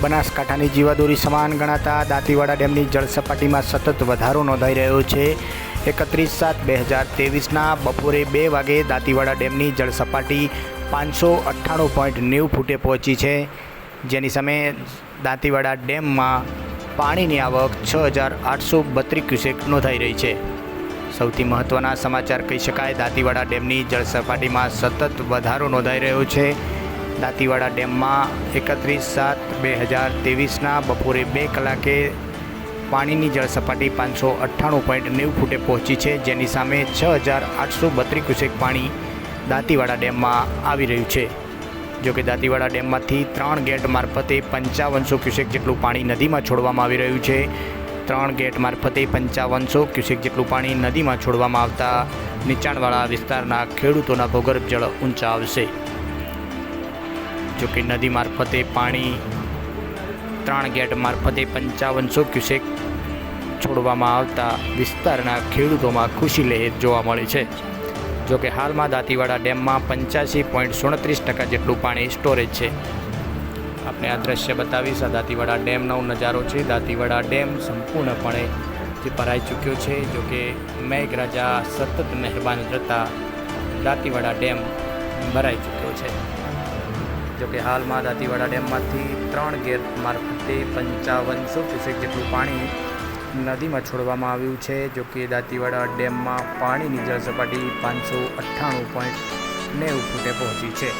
બનાસકાંઠાની જીવાદોરી સમાન ગણાતા દાંતીવાડા ડેમની જળસપાટીમાં સતત વધારો નોંધાઈ રહ્યો છે. એકત્રીસ સાત બે હજાર ત્રેવીસના બપોરે બે વાગે દાંતીવાડા ડેમની જળસપાટી પાંચસો અઠ્ઠાણું પોઈન્ટ નેવું ફૂટે પહોંચી છે. જેની સામે દાંતીવાડા ડેમમાં પાણીની આવક છ હજાર આઠસો બત્રીસ ક્યુસેક નોંધાઈ રહી છે. સૌથી મહત્ત્વના સમાચાર કહી શકાય. દાંતીવાડા ડેમની જળ સપાટીમાં સતત વધારો નોંધાઈ રહ્યો છે. દાંતીવાડા ડેમમાં એકત્રીસ સાત બે હજાર ત્રેવીસના બપોરે બે કલાકે પાણીની જળ સપાટી પાંચસો અઠ્ઠાણું પોઈન્ટ નેવું ફૂટે પહોંચી છે. જેની સામે છ હજાર આઠસો બત્રીસ ક્યુસેક પાણી દાંતીવાડા ડેમમાં આવી રહ્યું છે. જોકે દાંતીવાડા ડેમમાંથી ત્રણ ગેટ મારફતે પંચાવનસો ક્યુસેક જેટલું પાણી નદીમાં છોડવામાં આવી રહ્યું છે. ત્રણ ગેટ મારફતે પંચાવનસો ક્યુસેક જેટલું પાણી નદીમાં છોડવામાં આવતા નીચાણવાળા વિસ્તારના ખેડૂતોના ભૂગર્ભ જળ ઊંચા આવશે જોકે નદી મારફતે પાણી ત્રણ ગેટ મારફતે પંચાવનસો ક્યુસેક છોડવામાં આવતા વિસ્તારના ખેડૂતોમાં ખુશી લહેર જોવા મળી છે. જોકે હાલમાં દાંતીવાડા ડેમમાં પંચ્યાસી પોઈન્ટ સુડત્રીસ ટકા જેટલું પાણી સ્ટોરેજ છે. આપણે આ દ્રશ્ય બતાવીશ. આ દાંતીવાડા ડેમનો નજારો છે. દાંતીવાડા ડેમ સંપૂર્ણપણે જે ભરાઈ ચૂક્યો છે જોકે મેઘરાજા સતત મહેરબાન રહેતા દાંતીવાડા ડેમ ભરાઈ ચૂક્યો છે. જોકે હાલમાં દાંતીવાડા ડેમમાંથી ત્રણ ગેટ મારફતે પંચાવનસો ક્યુસેક જેટલું પાણી નદીમાં છોડવામાં આવ્યું છે. જોકે દાંતીવાડા ડેમમાં પાણીની જળ સપાટી પાંચસો અઠ્ઠાણું પોઈન્ટ નેવું ફૂટે પહોંચી છે.